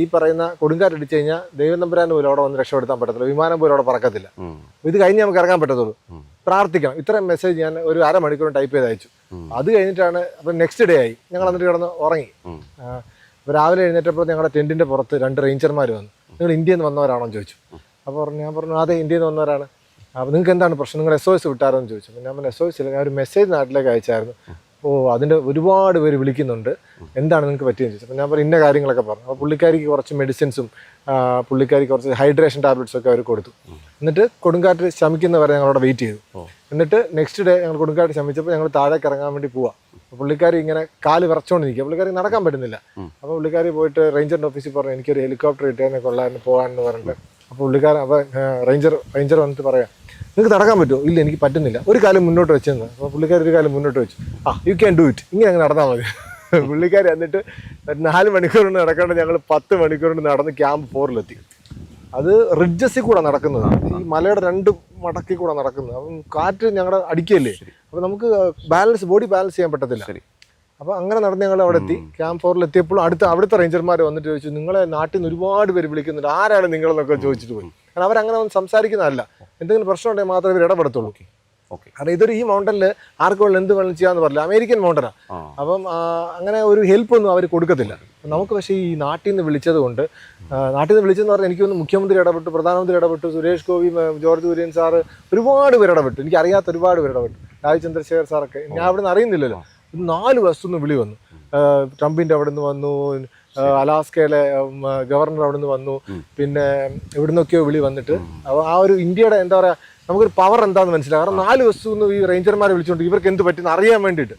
ഈ പറയുന്ന കൊടുങ്കാറ്റ് അടിച്ചു കഴിഞ്ഞാൽ ദൈവം തമ്പുരാൻ പോലും അവിടെ വന്ന് രക്ഷപ്പെടുത്താൻ പറ്റത്തില്ല. വിമാനം പോലും അവിടെ പറക്കത്തില്ല. ഇത് കഴിഞ്ഞ് നമുക്ക് ഇറങ്ങാൻ പറ്റത്തുള്ളൂ. പ്രാർത്ഥിക്കണം. ഇത്രയും മെസ്സേജ് ഞാൻ ഒരു അരമണിക്കൂർ ടൈപ്പ് ചെയ്ത് അയച്ചു. അത് കഴിഞ്ഞിട്ടാണ് അപ്പം നെക്സ്റ്റ് ഡേ ആയി. ഞങ്ങൾ എന്നിട്ട് കിടന്ന് ഉറങ്ങി. രാവിലെ എഴുന്നേറ്റപ്പോൾ ഞങ്ങളുടെ ടെന്റിന്റെ പുറത്ത് രണ്ട് റേഞ്ചർമാർ വന്നു. നിങ്ങൾ ഇന്ത്യയിൽ നിന്ന് വന്നവരാണോ? എന്ന് ചോദിച്ചു. അപ്പോൾ പറഞ്ഞു ഞാൻ പറഞ്ഞു അതെ ഇന്ത്യയിൽ നിന്ന് വന്നവരാണ്. അപ്പോൾ നിങ്ങൾക്ക് എന്താണ് പ്രശ്നം? നിങ്ങൾ എസ് ഒ എസ് വിട്ടാരോ എന്ന് ചോദിച്ചു. ഞാൻ പറഞ്ഞു എസ് ഒ എസ് ഇല്ല ഞാൻ ഒരു മെസ്സേജ് നാട്ടിലേക്ക് അയച്ചായിരുന്നു. ഓ അതിന്റെ ഒരുപാട് പേര് വിളിക്കുന്നുണ്ട്. എന്താണ് നിങ്ങൾക്ക് പറ്റിയെന്ന് ചോദിച്ചത് അപ്പോൾ ഞാൻ പറഞ്ഞു ഇന്ന കാര്യങ്ങളൊക്കെ പറഞ്ഞു. അപ്പോൾ പുള്ളിക്കാരിക്ക് കുറച്ച് മെഡിസിൻസും പുള്ളിക്കാരിക്ക് കുറച്ച് ഹൈഡ്രേഷൻ ടാബ്ലറ്റ്സ് ഒക്കെ അവർ കൊടുത്തു. എന്നിട്ട് കൊടുങ്കാറ്റ് ശമിക്കുന്നവരെ ഞങ്ങളവിടെ വെയിറ്റ് ചെയ്തു. എന്നിട്ട് നെക്സ്റ്റ് ഡേ ഞങ്ങൾ കൊടുങ്കാറ്റ് ശമിച്ചപ്പോൾ ഞങ്ങൾ താഴേക്ക് ഇറങ്ങാൻ വേണ്ടി പോവാം. അപ്പോൾ പുള്ളിക്കാരി ഇങ്ങനെ കാൽ വിറച്ചോണ്ടിരിക്കുക പുള്ളിക്കാരി നടക്കാൻ പറ്റുന്നില്ല. അപ്പോൾ പുള്ളിക്കാരി പോയിട്ട് റേഞ്ചറിന്റെ ഓഫീസിൽ പറഞ്ഞു എനിക്കൊരു ഹെലികോപ്റ്റർ കിട്ടിയാൽ കൊള്ളാമെന്ന് പോകാമെന്ന് പറഞ്ഞിട്ട്. അപ്പോൾ പുള്ളിക്കാരൻ അപ്പോൾ റേഞ്ചർ റേഞ്ചർ വന്നിട്ട് പറയാം നിങ്ങൾക്ക് നടക്കാൻ പറ്റുമോ? ഇല്ല എനിക്ക് പറ്റുന്നില്ല. ഒരു കാലം മുന്നോട്ട് വെച്ചെന്ന്. അപ്പോൾ പുള്ളിക്കാരി ഒരു കാലം മുന്നോട്ട് വെച്ചു. ആ യു ക്യാൻ ഡു ഇറ്റ് ഇങ്ങനെ അങ്ങ് നടന്നാൽ മതി. പുള്ളിക്കാരി എന്നിട്ട് നാല് മണിക്കൂറിന് കൊണ്ട് നടക്കേണ്ട ഞങ്ങൾ പത്ത് മണിക്കൂറിന് നടന്ന് ക്യാമ്പ് ഫോറിലെത്തി. അത് റിഡ്ജസിൽ കൂടെ നടക്കുന്നതാണ്. ഈ മലയുടെ രണ്ട് മടക്കിൽ കൂടെ നടക്കുന്നത്. അപ്പം കാറ്റ് ഞങ്ങളുടെ അടിക്കല്ലേ? അപ്പം നമുക്ക് ബാലൻസ് ബോഡി ബാലൻസ് ചെയ്യാൻ പറ്റത്തില്ല. ശരി. അപ്പോൾ അങ്ങനെ നടന്ന് ഞങ്ങൾ അവിടെ എത്തി. ക്യാമ്പ് ഫോറിൽ എത്തിയപ്പോൾ അടുത്ത അവിടുത്തെ റേഞ്ചർമാർ വന്നിട്ട് ചോദിച്ചു നിങ്ങളെ നാട്ടിൽ നിന്ന് ഒരുപാട് പേര് വിളിക്കുന്നുണ്ട്. ആരാണ് നിങ്ങളെന്നൊക്കെ ചോദിച്ചിട്ട് പോയി. കാരണം അവരങ്ങനെ ഒന്നും സംസാരിക്കുന്നതല്ല. എന്തെങ്കിലും പ്രശ്നം ഉണ്ടെങ്കിൽ മാത്രമേ ഇവർ ഇടപെടത്തുള്ളൂ. കാരണം ഇതൊരു ഈ മൗണ്ടനിൽ ആർക്കും എന്ത് വേണം ചെയ്യാന്ന് പറഞ്ഞില്ല. അമേരിക്കൻ മൗണ്ടനാണ് അപ്പം അങ്ങനെ ഒരു ഹെൽപ്പ് ഒന്നും അവർ കൊടുക്കത്തില്ല. നമുക്ക് പക്ഷേ ഈ നാട്ടിൽ നിന്ന് വിളിച്ചത് കൊണ്ട് നാട്ടിൽ നിന്ന് വിളിച്ചെന്ന് പറഞ്ഞാൽ എനിക്കൊന്ന് മുഖ്യമന്ത്രി ഇടപെട്ടു പ്രധാനമന്ത്രി ഇടപെട്ടു സുരേഷ് ഗോപി ജോർജ് കുര്യൻ സാറ് ഒരുപാട് പേര് ഇടപെട്ടു. എനിക്കറിയാത്ത ഒരുപാട് പേര് ഇടപെട്ടു. രാജ് ചന്ദ്രശേഖർ സാറൊക്കെ. ഞാൻ അവിടെ നിന്ന് അറിയുന്നില്ലല്ലോ. നാല് വശത്തുനിന്ന് വിളി വന്നു. ട്രംപിന്റെ ട്രംപിന്റെ അവിടെ നിന്ന് വന്നു അലാസ്കയിലെ ഗവർണർ അവിടെ നിന്ന് വന്നു പിന്നെ എവിടുന്നൊക്കെയോ വിളി വന്നിട്ട്. അപ്പോൾ ആ ഒരു ഇന്ത്യയുടെ എന്താ പറയുക നമുക്കൊരു പവർ എന്താണെന്ന് മനസ്സിലാവും കാരണം നാല് വസ്തു ഈ റേഞ്ചർമാരെ വിളിച്ചുകൊണ്ട് ഇവർക്ക് എന്ത് പറ്റുന്ന അറിയാൻ വേണ്ടിയിട്ട്.